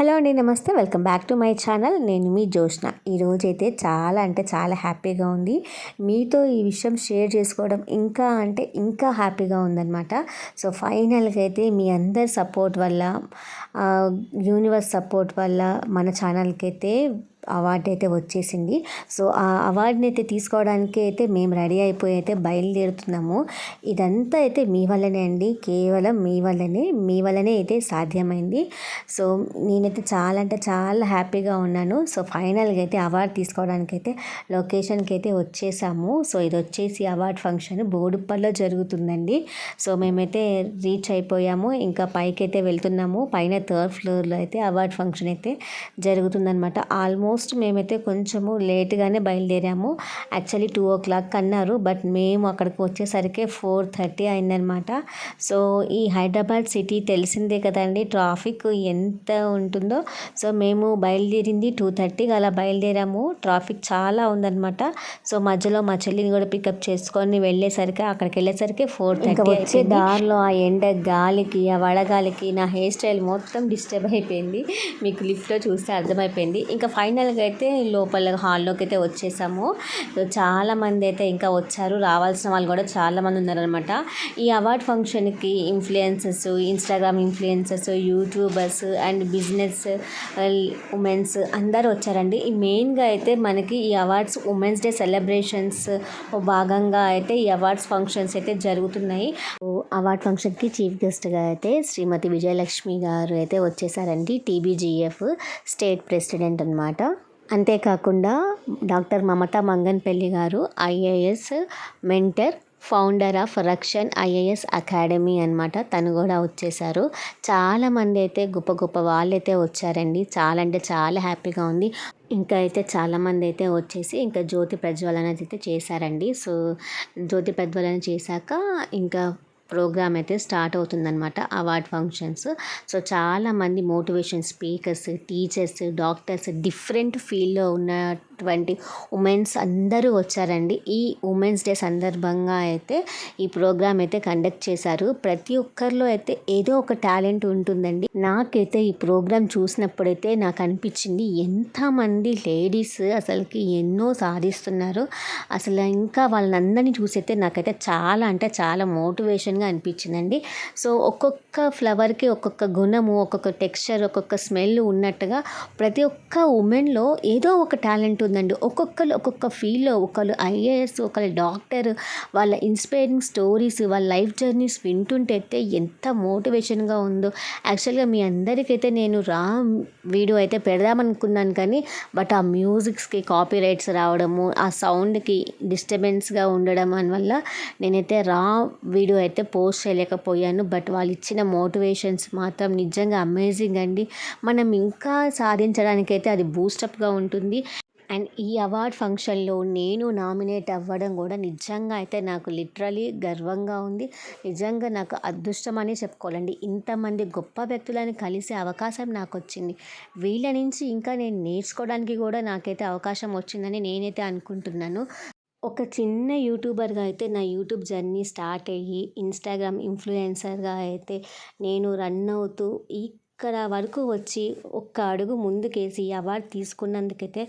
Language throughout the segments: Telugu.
హలో అండి నమస్తే. Welcome back to my channel. నేను మీ జోష్న ఈరోజైతే చాలా అంటే చాలా హ్యాపీగా ఉంది. మీతో ఈ విషయం షేర్ చేసుకోవడం ఇంకా అంటే ఇంకా హ్యాపీగా ఉందన్నమాట. సో ఫైనల్గా అయితే మీ అందరి సపోర్ట్ వల్ల యూనివర్స్ సపోర్ట్ వల్ల మన ఛానల్కి అయితే అవార్డు అయితే వచ్చేసింది. సో ఆ అవార్డుని అయితే తీసుకోవడానికి అయితే మేము రెడీ అయిపోయి అయితే బయలుదేరుతున్నాము. ఇదంతా అయితే మీ వల్లనే అండి. కేవలం మీ వల్లనే మీ వల్లనే అయితే సాధ్యమైంది. సో నేనైతే చాలా అంటే చాలా హ్యాపీగా ఉన్నాను. సో ఫైనల్గా అయితే అవార్డు తీసుకోవడానికి అయితే లొకేషన్కి అయితే వచ్చేసాము. సో ఇది వచ్చేసి అవార్డు ఫంక్షన్ బోడుప్పల్లో జరుగుతుందండి. సో మేమైతే రీచ్ అయిపోయాము. ఇంకా పైకి అయితే వెళ్తున్నాము. పైన థర్డ్ ఫ్లోర్లో అయితే అవార్డ్ ఫంక్షన్ అయితే జరుగుతుందనమాట ఆల్మోస్ట్ ఆల్మోస్ట్ మేమైతే కొంచెము లేట్గానే బయలుదేరాము. యాక్చువల్లీ టూ ఓ క్లాక్ అన్నారు బట్ మేము అక్కడికి వచ్చేసరికి ఫోర్ థర్టీ అయిందనమాట సో ఈ హైదరాబాద్ సిటీ తెలిసిందే కదండి ట్రాఫిక్ ఎంత ఉంటుందో. సో మేము బయలుదేరింది టూ థర్టీకి అలా బయలుదేరాము. ట్రాఫిక్ చాలా ఉందనమాట సో మధ్యలో మా చెల్లిని కూడా పికప్ చేసుకొని వెళ్ళేసరికి అక్కడికి వెళ్ళేసరికి ఫోర్ థర్టీ వచ్చే దారిలో ఆ ఎండ గాలికి ఆ వడగాలికి నా హెయిర్ స్టైల్ మొత్తం డిస్టర్బ్ అయిపోయింది. మీకు లిఫ్ట్లో చూస్తే అర్థమైపోయింది. ఇంకా ఫైనల్ ఫైనల్గా అయితే లోపల హాల్లోకి అయితే వచ్చేసాము చాలామంది అయితే ఇంకా వచ్చారు. రావాల్సిన వాళ్ళు కూడా చాలామంది ఉన్నారనమాట ఈ అవార్డ్ ఫంక్షన్కి influences Instagram influences YouTubers and business womens అందరూ వచ్చారండి. ఈ మెయిన్గా అయితే మనకి ఈ అవార్డ్స్ ఉమెన్స్ డే సెలబ్రేషన్స్ భాగంగా అయితే ఈ అవార్డ్స్ ఫంక్షన్స్ అయితే జరుగుతున్నాయి. అవార్డ్ ఫంక్షన్కి చీఫ్ గెస్ట్గా అయితే శ్రీమతి విజయలక్ష్మి గారు అయితే వచ్చేసారండి టీబీజీఎఫ్ స్టేట్ ప్రెసిడెంట్ అనమాట అంతేకాకుండా doctor Mamata Manganpalli garu IAS mentor founder of Rakshan IAS academy అనమాట తను కూడా వచ్చేసారు. చాలామంది అయితే గొప్ప గొప్ప వాళ్ళు అయితే వచ్చారండి. చాలా అంటే చాలా హ్యాపీగా ఉంది. ఇంకా అయితే చాలామంది అయితే వచ్చేసి ఇంకా జ్యోతి ప్రజ్వలన అయితే చేశారండి. సో జ్యోతి ప్రజ్వలన చేశాక ఇంకా ప్రోగ్రామ్ అయితే స్టార్ట్ అవుతుందన్నమాట అవార్డ్ ఫంక్షన్స్. సో చాలామంది motivation speakers teachers doctors different ఫీల్డ్లో ఉన్నటువంటి ఉమెన్స్ అందరూ వచ్చారండి. ఈ ఉమెన్స్ డే సందర్భంగా అయితే ఈ ప్రోగ్రామ్ అయితే కండక్ట్ చేశారు. ప్రతి ఒక్కరిలో అయితే ఏదో ఒక టాలెంట్ ఉంటుందండి. నాకైతే ఈ ప్రోగ్రామ్ చూసినప్పుడైతే నాకు అనిపించింది ఎంతమంది లేడీస్ అసలుకి ఎన్నో సాధిస్తున్నారు. అసలు ఇంకా వాళ్ళందరినీ చూసైతే నాకైతే చాలా అంటే చాలా మోటివేషన్ డిఫరెంట్గా అనిపించిందండి. సో ఒక్కొక్క ఫ్లవర్కి ఒక్కొక్క గుణము ఒక్కొక్క టెక్స్చర్ ఒక్కొక్క స్మెల్ ఉన్నట్టుగా ప్రతి ఒక్క ఉమెన్లో ఏదో ఒక టాలెంట్ ఉందండి. ఒక్కొక్కరు ఒక్కొక్క ఫీల్డ్లో ఒకళ్ళు ఐఏఎస్ ఒకళ్ళు డాక్టర్ వాళ్ళ ఇన్స్పైరింగ్ స్టోరీస్ వాళ్ళ లైఫ్ జర్నీస్ వింటుంటే అయితే ఎంత మోటివేషన్గా ఉందో. యాక్చువల్గా మీ అందరికైతే నేను రా వీడియో అయితే పెడదామనుకున్నాను కానీ బట్ ఆ మ్యూజిక్స్కి కాపీ రైట్స్ రావడము ఆ సౌండ్కి డిస్టర్బెన్స్గా ఉండడం వల్ల నేనైతే రా వీడియో అయితే పోస్ట్ చేయలేకపోయాను బట్ వాళ్ళు ఇచ్చిన మోటివేషన్స్ మాత్రం నిజంగా అమేజింగ్ అండి. మనం ఇంకా సాధించడానికైతే అది బూస్టప్గా ఉంటుంది. అండ్ ఈ అవార్డ్ ఫంక్షన్లో నేను నామినేట్ అవ్వడం కూడా నిజంగా అయితే నాకు లిటరలీ గర్వంగా ఉంది. నిజంగా నాకు అదృష్టం అని చెప్పుకోవాలండి. ఇంతమంది గొప్ప వ్యక్తులను కలిసే అవకాశం నాకు వచ్చింది వీళ్ళ నుంచి ఇంకా నేను నేర్చుకోవడానికి కూడా నాకైతే అవకాశం వచ్చిందని నేనైతే అనుకుంటున్నాను. ఒక చిన్న యూట్యూబర్గా అయితే నా యూట్యూబ్ జర్నీ స్టార్ట్ అయ్యి ఇన్స్టాగ్రామ్ ఇన్ఫ్లుయెన్సర్గా అయితే నేను రన్ అవుతూ ఈ ఇక్కడ వరకు వచ్చి ఒక్క అడుగు ముందుకేసి ఈ అవార్డు తీసుకున్నందుకైతే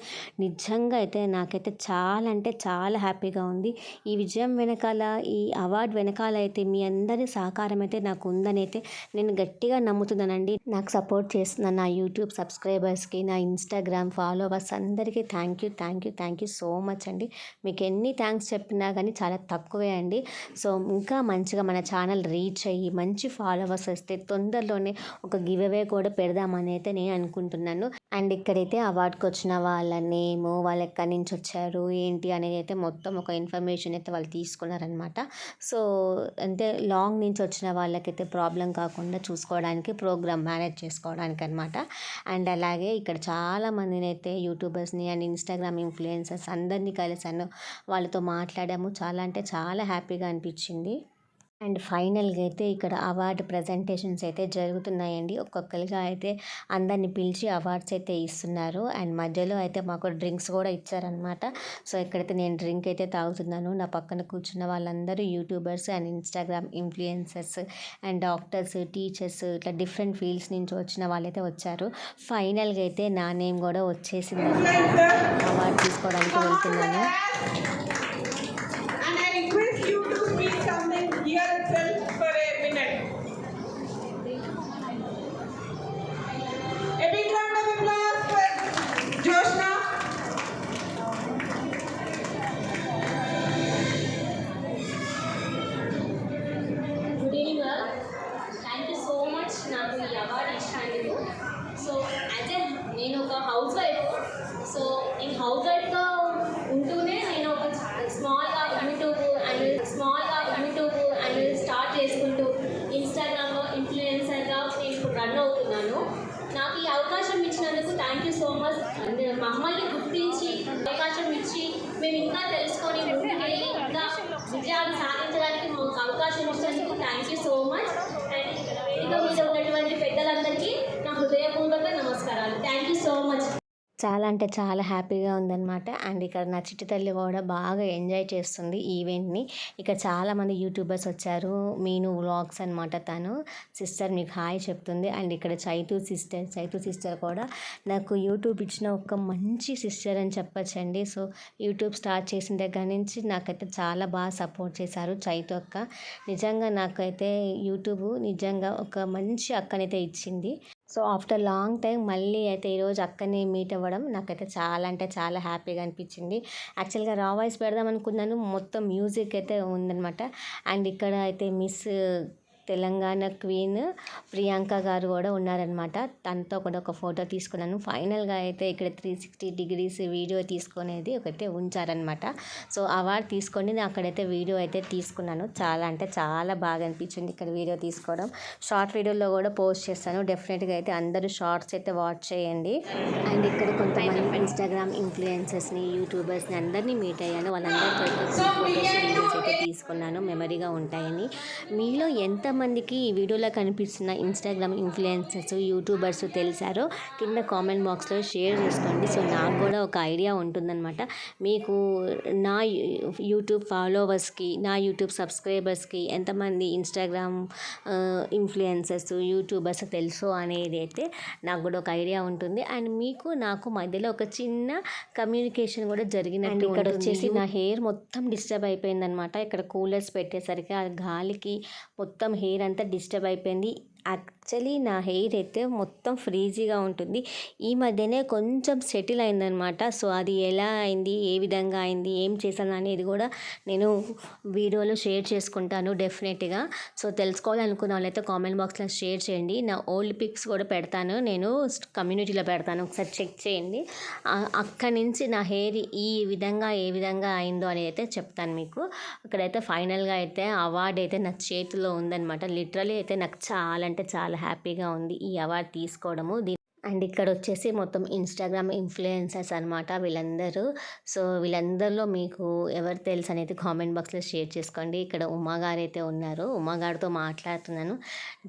నిజంగా అయితే నాకైతే చాలా అంటే చాలా హ్యాపీగా ఉంది. ఈ విజయం వెనకాల ఈ అవార్డు వెనకాల అయితే మీ అందరి సహకారం అయితే నాకు ఉందని అయితే నేను గట్టిగా నమ్ముతున్నానండి. నాకు సపోర్ట్ చేస్తున్న నా యూట్యూబ్ సబ్స్క్రైబర్స్కి నా ఇన్స్టాగ్రామ్ ఫాలోవర్స్ అందరికీ thank you thank you thank you so much అండి. మీకు ఎన్ని థ్యాంక్స్ చెప్పినా కానీ చాలా తక్కువే అండి. సో ఇంకా మంచిగా మన ఛానల్ రీచ్ అయ్యి మంచి ఫాలోవర్స్ వస్తే తొందరలోనే ఒక గివ్ అవే కూడా పెడదామని అయితే నేను అనుకుంటున్నాను. అండ్ ఇక్కడైతే అవార్డుకి వచ్చిన వాళ్ళ నేమ్ వాళ్ళు ఎక్కడి నుంచి వచ్చారు ఏంటి అనేది అయితే మొత్తం ఒక ఇన్ఫర్మేషన్ అయితే వాళ్ళు తీసుకున్నారనమాట సో అంటే లాంగ్ నుంచి వచ్చిన వాళ్ళకైతే ప్రాబ్లం కాకుండా చూసుకోవడానికి ప్రోగ్రామ్ మేనేజ్ చేసుకోవడానికి అనమాట అండ్ అలాగే ఇక్కడ చాలా మందిని అయితే యూట్యూబర్స్ని అండ్ ఇన్స్టాగ్రామ్ ఇన్ఫ్లుయెన్సర్స్ అందరినీ కలిసాను వాళ్ళతో మాట్లాడాము. చాలా అంటే చాలా హ్యాపీగా అనిపించింది. అండ్ ఫైనల్గా అయితే ఇక్కడ అవార్డు ప్రజెంటేషన్స్ అయితే జరుగుతున్నాయండి. ఒక్కొక్కరిగా అయితే అందరిని పిలిచి అవార్డ్స్ అయితే ఇస్తున్నారు. అండ్ మధ్యలో అయితే మాకు డ్రింక్స్ కూడా ఇచ్చారనమాట సో ఇక్కడైతే నేను డ్రింక్ అయితే తాగుతున్నాను నా పక్కన కూర్చున్న వాళ్ళందరూ YouTubers and Instagram influencers and doctors teachers ఇట్లా డిఫరెంట్ ఫీల్డ్స్ నుంచి వచ్చిన వాళ్ళైతే వచ్చారు. ఫైనల్గా అయితే నా నేమ్ కూడా వచ్చేసింది. అవార్డు తీసుకోవడానికి వెళ్తున్నాను. మేము ఇంకా తెలుసుకొని ఇంకా విజయాలు సాధించడానికి మాకు అవకాశం ఇచ్చినందుకు thank you so much and ఇక్కడ వేదిక మీద ఉన్నటువంటి పెద్దలందరికీ నా హృదయపూర్వక నమస్కారాలు థ్యాంక్ యూ సో మచ్ చాలా అంటే చాలా హ్యాపీగా ఉందన్నమాట. అండ్ ఇక్కడ నా చిట్టి తల్లి కూడా బాగా ఎంజాయ్ చేస్తుంది ఈవెంట్ని. ఇక్కడ చాలామంది యూట్యూబర్స్ వచ్చారు. మీను వ్లాగ్స్ అనమాట తను. సిస్టర్ మీకు హాయ్ చెప్తుంది. అండ్ ఇక్కడ చైతు సిస్టర్ చైతు సిస్టర్ కూడా నాకు యూట్యూబ్ ఇచ్చిన ఒక మంచి సిస్టర్ అని చెప్పచ్చండి. సో యూట్యూబ్ స్టార్ట్ చేసిన దగ్గర నుంచి నాకైతే చాలా బాగా సపోర్ట్ చేశారు చైతు అక్క. నిజంగా నాకైతే యూట్యూబ్ నిజంగా ఒక మంచి అక్కనైతే ఇచ్చింది. సో ఆఫ్టర్ లాంగ్ టైం మళ్ళీ అయితే ఈరోజు అక్కనే మీట్ అవ్వడం నాకైతే చాలా అంటే చాలా హ్యాపీగా అనిపించింది. యాక్చువల్గా రా వాయిస్ పెడదాం అనుకున్నాను. మొత్తం మ్యూజిక్ అయితే ఉందనమాట అండ్ ఇక్కడ అయితే మిస్ తెలంగాణ క్వీన్ ప్రియాంక గారు కూడా ఉన్నారనమాట తనతో కూడా ఒక ఫోటో తీసుకున్నాను. ఫైనల్గా అయితే ఇక్కడ త్రీ సిక్స్టీ డిగ్రీస్ వీడియో తీసుకునేది ఒకటి ఉంచారనమాట సో అవార్డు తీసుకొని నేను అక్కడైతే వీడియో అయితే తీసుకున్నాను. చాలా అంటే చాలా బాగా అనిపించింది ఇక్కడ వీడియో తీసుకోవడం. షార్ట్ వీడియోలో కూడా పోస్ట్ చేస్తాను. డెఫినెట్గా అయితే అందరూ షార్ట్స్ అయితే వాచ్ చేయండి. అండ్ ఇక్కడ కొంతమంది ఇన్స్టాగ్రామ్ ఇన్ఫ్లుయెన్సర్స్ని యూట్యూబర్స్ని అందరినీ మీట్ అయ్యాను. వాళ్ళందరితో అయితే ఫోటోస్ వీడియోస్ అయితే తీసుకున్నాను. మెమరీగా ఉంటాయని. మీలో ఎంత ఎంతమందికి ఈ వీడియోలో కనిపిస్తున్న ఇన్స్టాగ్రామ్ ఇన్ఫ్లుయెన్సర్స్ యూట్యూబర్స్ తెలిసారో. కింద కామెంట్ బాక్స్లో షేర్ చేసుకోండి. సో నాకు కూడా ఒక ఐడియా ఉంటుందన్నమాట. మీకు నా యూట్యూబ్ ఫాలోవర్స్కి నా యూట్యూబ్ సబ్స్క్రైబర్స్కి ఎంతమంది ఇన్స్టాగ్రామ్ ఇన్ఫ్లుయెన్సర్స్ యూట్యూబర్స్ తెలుసు అనేది అయితే నాకు కూడా ఒక ఐడియా ఉంటుంది. అండ్ మీకు నాకు మధ్యలో ఒక చిన్న కమ్యూనికేషన్ కూడా జరిగినట్టు ఇక్కడ వచ్చేసి నా హెయిర్ మొత్తం డిస్టర్బ్ అయిపోయింది అనమాట ఇక్కడ కూలర్స్ పెట్టేసరికి ఆ గాలికి మొత్తం హెయిర్ అంతా డిస్టర్బ్ అయిపోయింది. యాక్చువల్లీ నా హెయిర్ అయితే మొత్తం ఫ్రీజీగా ఉంటుంది. ఈ మధ్యనే కొంచెం సెటిల్ అయిందనమాట సో అది ఎలా అయింది? ఏ విధంగా అయింది? ఏం చేశాను? అనేది కూడా నేను వీడియోలో షేర్ చేసుకుంటాను డెఫినెట్గా. సో తెలుసుకోవాలనుకున్న వాళ్ళైతే కామెంట్ బాక్స్లో షేర్ చేయండి. నా ఓల్డ్ పిక్స్ కూడా పెడతాను. నేను కమ్యూనిటీలో పెడతాను. ఒకసారి చెక్ చేయండి. అక్కడి నుంచి నా హెయిర్ ఈ విధంగా ఏ విధంగా అయిందో అనేది అయితే చెప్తాను మీకు. ఇక్కడైతే ఫైనల్గా అయితే అవార్డు అయితే నా చేతిలో ఉందన్నమాట. లిటరలీ అయితే నాకు చాలా అంటే చాలా హ్యాపీగా ఉంది ఈ అవార్డు తీసుకోవడము. అండ్ ఇక్కడ వచ్చేసి మొత్తం ఇన్స్టాగ్రామ్ ఇన్ఫ్లుయెన్సర్స్ అనమాట వీళ్ళందరూ. సో వీళ్ళందరిలో మీకు ఎవరు తెలుసు అనేది కామెంట్ బాక్స్లో షేర్ చేసుకోండి. ఇక్కడ ఉమాగారు అయితే ఉన్నారు. ఉమాగారితో మాట్లాడుతున్నాను.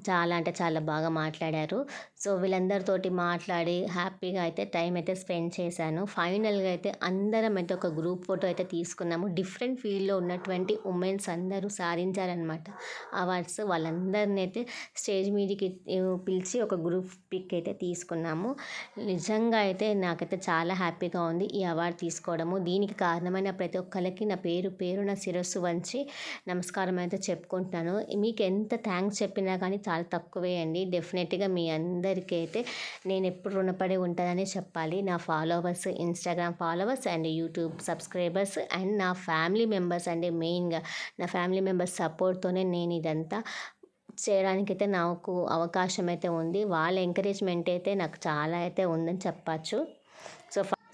చాలా అంటే చాలా బాగా మాట్లాడారు. సో వీళ్ళందరితోటి మాట్లాడి హ్యాపీగా అయితే టైం అయితే స్పెండ్ చేశాను. ఫైనల్గా అయితే అందరం అయితే ఒక గ్రూప్ ఫోటో అయితే తీసుకున్నాము. డిఫరెంట్ ఫీల్డ్లో ఉన్నటువంటి ఉమెన్స్ అందరూ సాధించారనమాట అవార్డ్స్ వాళ్ళందరిని అయితే స్టేజ్ మీదకి పిలిచి ఒక గ్రూప్ పిక్ అయితే తీసుకున్నాము. నిజంగా అయితే నాకైతే చాలా హ్యాపీగా ఉంది ఈ అవార్డు తీసుకోవడము. దీనికి కారణమైన ప్రతి ఒక్కరికి నా పేరు పేరు నా శిరస్సు వంచి నమస్కారం అయితే చెప్పుకుంటున్నాను. మీకు ఎంత థ్యాంక్స్ చెప్పినా కానీ చాలా తక్కువే అండి. డెఫినెట్గా మీ అందరికీ అయితే నేను ఎప్పుడు రుణపడి ఉంటానని చెప్పాలి. నా followers Instagram followers and YouTube subscribers and నా ఫ్యామిలీ మెంబర్స్ అండి. మెయిన్గా నా ఫ్యామిలీ మెంబర్స్ సపోర్ట్తోనే నేను ఇదంతా చేయడానికైతే నాకు అవకాశం అయితే ఉంది. వాళ్ళ ఎంకరేజ్మెంట్ అయితే నాకు చాలా అయితే ఉందని చెప్పచ్చు.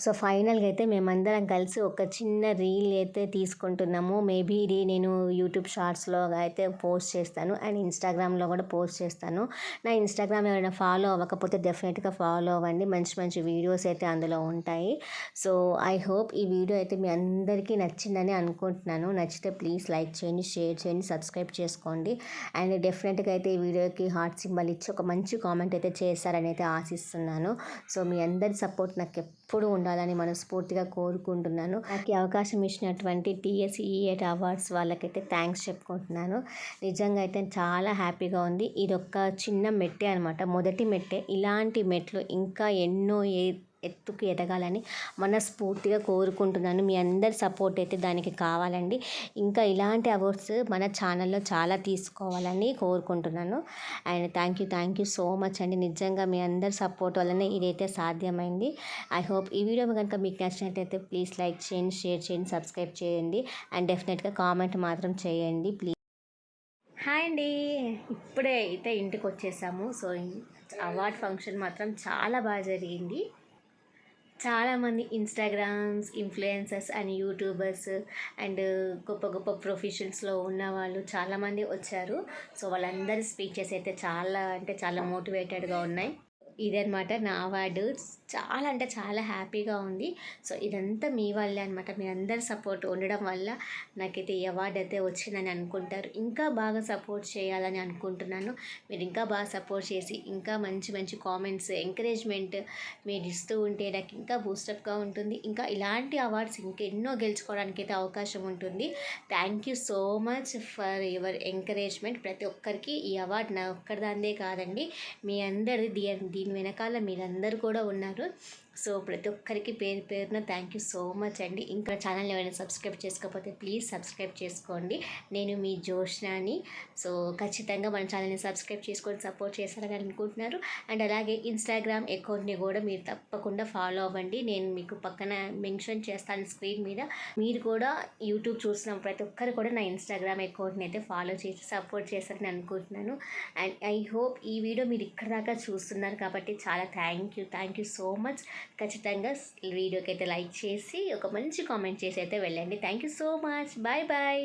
సో ఫైనల్గా అయితే మేమందరం కలిసి ఒక చిన్న రీల్ అయితే తీసుకుంటున్నాము. మేబీ ఇది నేను యూట్యూబ్ షార్ట్స్లో అయితే పోస్ట్ చేస్తాను. అండ్ ఇన్స్టాగ్రామ్లో కూడా పోస్ట్ చేస్తాను. నా ఇన్స్టాగ్రామ్ ఎవరైనా ఫాలో అవ్వకపోతే డెఫినెట్గా ఫాలో అవ్వండి. మంచి మంచి వీడియోస్ అయితే అందులో ఉంటాయి. సో ఐ హోప్ ఈ వీడియో అయితే మీ అందరికీ నచ్చిందని అనుకుంటున్నాను. నచ్చితే ప్లీజ్ లైక్ చేయండి షేర్ చేయండి సబ్స్క్రైబ్ చేసుకోండి. అండ్ డెఫినెట్గా అయితే ఈ వీడియోకి హార్ట్ సింబల్ ఇచ్చి ఒక మంచి కామెంట్ అయితే చేస్తారని అయితే ఆశిస్తున్నాను. సో మీ అందరి సపోర్ట్ నాకు ఎప్పుడు ఉండాలని మనస్ఫూర్తిగా కోరుకుంటున్నాను. నాకు అవకాశం ఇచ్చినటువంటి టీఎస్ఈఎట్ అవార్డ్స్ వాళ్ళకైతే థ్యాంక్స్ చెప్పుకుంటున్నాను. నిజంగా అయితే చాలా హ్యాపీగా ఉంది. ఇది ఒక చిన్న మెట్టే అనమాట మొదటి మెట్టే. ఇలాంటి మెట్లు ఇంకా ఎన్నో ఏ ఎత్తుకు ఎదగాలని మనస్ఫూర్తిగా కోరుకుంటున్నాను. మీ అందరి సపోర్ట్ అయితే దానికి కావాలండి. ఇంకా ఇలాంటి అవార్డ్స్ మన ఛానల్లో చాలా తీసుకోవాలని కోరుకుంటున్నాను. And thank you thank you so much అండి. నిజంగా మీ అందరి సపోర్ట్ వల్లనే ఇదైతే సాధ్యమైంది. ఐ హోప్ ఈ వీడియో కనుక మీకు నచ్చినట్టయితే ప్లీజ్ లైక్ చేయండి షేర్ చేయండి సబ్స్క్రైబ్ చేయండి. అండ్ డెఫినెట్గా కామెంట్ మాత్రం చేయండి ప్లీజ్ హాయ్ అండి. ఇప్పుడే అయితే ఇంటికి వచ్చేసాము. సో అవార్డ్ ఫంక్షన్ మాత్రం చాలా బాగా జరిగింది. చాలామంది Instagrams influencers and YouTubers and గొప్ప గొప్ప ప్రొఫెషన్స్లో ఉన్న వాళ్ళు చాలామంది వచ్చారు. సో వాళ్ళందరి స్పీచెస్ అయితే చాలా అంటే చాలా మోటివేటెడ్గా ఉన్నాయి. ఇదనమాట నా అవార్డు చాలా అంటే చాలా హ్యాపీగా ఉంది. సో ఇదంతా మీ వల్లే అనమాట మీ అందరి సపోర్ట్ ఉండడం వల్ల నాకైతే ఈ అవార్డు అయితే వచ్చిందని అనుకుంటారు. ఇంకా బాగా సపోర్ట్ చేయాలని అనుకుంటున్నాను. మీరు ఇంకా బాగా సపోర్ట్ చేసి ఇంకా మంచి మంచి కామెంట్స్ ఎంకరేజ్మెంట్ మీరు ఇస్తూ ఉంటే నాకు ఇంకా బూస్టప్గా ఉంటుంది. ఇంకా ఇలాంటి అవార్డ్స్ ఇంకెన్నో గెలుచుకోవడానికి అయితే అవకాశం ఉంటుంది. Thank you so much for your encouragement. ప్రతి ఒక్కరికి ఈ అవార్డు నా ఒక్కరిదాందే కాదండి. మీ అందరి దీని దీని వెనకాల మీరందరూ కూడా ఉన్నారు. う。సో ప్రతి ఒక్కరికి పేరు పేరున థ్యాంక్ యూ సో మచ్ అండి. ఇంకా ఛానల్ ఎవరైనా సబ్స్క్రైబ్ చేసుకోకపోతే ప్లీజ్ సబ్స్క్రైబ్ చేసుకోండి. నేను మీ జోష్నాని సో ఖచ్చితంగా మన ఛానల్ని సబ్స్క్రైబ్ చేసుకొని సపోర్ట్ చేస్తారని అనుకుంటున్నారు. అండ్ అలాగే ఇన్స్టాగ్రామ్ అకౌంట్ని కూడా మీరు తప్పకుండా ఫాలో అవ్వండి. నేను మీకు పక్కన మెన్షన్ చేస్తాను స్క్రీన్ మీద. మీరు కూడా యూట్యూబ్ చూసిన ప్రతి ఒక్కరు కూడా నా ఇన్స్టాగ్రామ్ అకౌంట్ని అయితే ఫాలో చేసి సపోర్ట్ చేస్తారని అనుకుంటున్నాను. అండ్ ఐ హోప్ ఈ వీడియో మీరు ఇక్కడ దాకా చూస్తున్నారు కాబట్టి చాలా thank you thank you so much ఖచ్చితంగా వీడియోకి అయితే లైక్ చేసి ఒక మంచి కామెంట్ చేసి అయితే వెళ్ళండి. Thank you so much bye bye